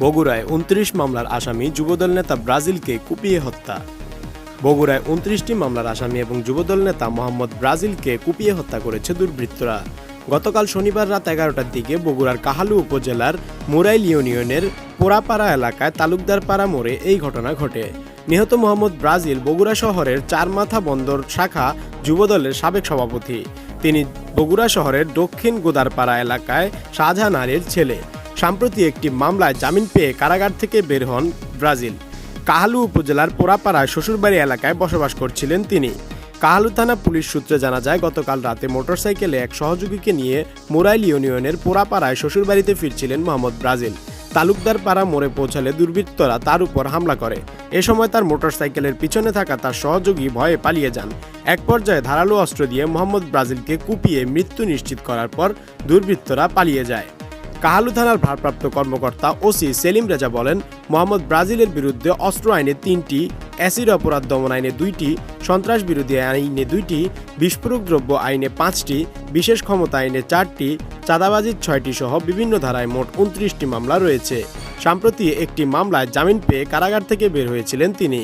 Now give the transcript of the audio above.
বগুড়ায় উনত্রিশ মামলার আসামি যুবদল নেতা ব্রাজিলকে কুপিয়ে হত্যা। বগুড়ায় উনত্রিশটি মামলার আসামি এবং যুবদল নেতা মোহাম্মদ ব্রাজিলকে কুপিয়ে হত্যা করেছে দুর্বৃত্তরা। গতকাল শনিবার রাত এগারোটার দিকে বগুড়ার কাহালু উপজেলার মুরাইল ইউনিয়নের পোড়াপাড়া এলাকায় তালুকদারপাড়া মোড়ে এই ঘটনা ঘটে। নিহত মোহাম্মদ ব্রাজিল বগুড়া শহরের চারমাথা বন্দর শাখা যুবদলের সাবেক সভাপতি। তিনি বগুড়া শহরের দক্ষিণ গোদারপাড়া এলাকায় শাহজাহান ছেলে। সম্প্রতি একটি মামলায় জামিন পেয়ে কারাগার থেকে বের হন ব্রাজিল। কাহালু উপজেলার পোড়াপাড়ায় শ্বশুরবাড়ি এলাকায় বসবাস করছিলেন তিনি। কাহালু থানা পুলিশ সূত্রে জানা যায়, গতকাল রাতে মোটরসাইকেলে এক সহযোগীকে নিয়ে মোরাইল ইউনিয়নের পোড়াপাড়ায় শ্বশুরবাড়িতে ফিরছিলেন মোহাম্মদ ব্রাজিল। তালুকদার পাড়া মোড়ে পৌঁছালে দুর্বৃত্তরা তার উপর হামলা করে। এ সময় তার মোটরসাইকেলের পিছনে থাকা তার সহযোগী ভয়ে পালিয়ে যান। এক পর্যায়ে ধারালো অস্ত্র দিয়ে মোহাম্মদ ব্রাজিলকে কুপিয়ে মৃত্যু নিশ্চিত করার পর দুর্বৃত্তরা পালিয়ে যায়। কাহালু থানার ভারপ্রাপ্ত কর্মকর্তা ওসি সেলিম রেজা বলেন, মোহাম্মদ ব্রাজিলের বিরুদ্ধে অস্ত্র আইনে তিনটি, অ্যাসিড অপরাধ দমন আইনে দুইটি, সন্ত্রাস বিরোধী আইনে দুইটি, বিস্ফোরক দ্রব্য আইনে পাঁচটি, বিশেষ ক্ষমতা আইনে চারটি, চাঁদাবাজির ছয়টি সহ বিভিন্ন ধারায় মোট উনত্রিশটি মামলা রয়েছে। সম্প্রতি একটি মামলায় জামিন পেয়ে কারাগার থেকে বের হয়েছিলেন তিনি।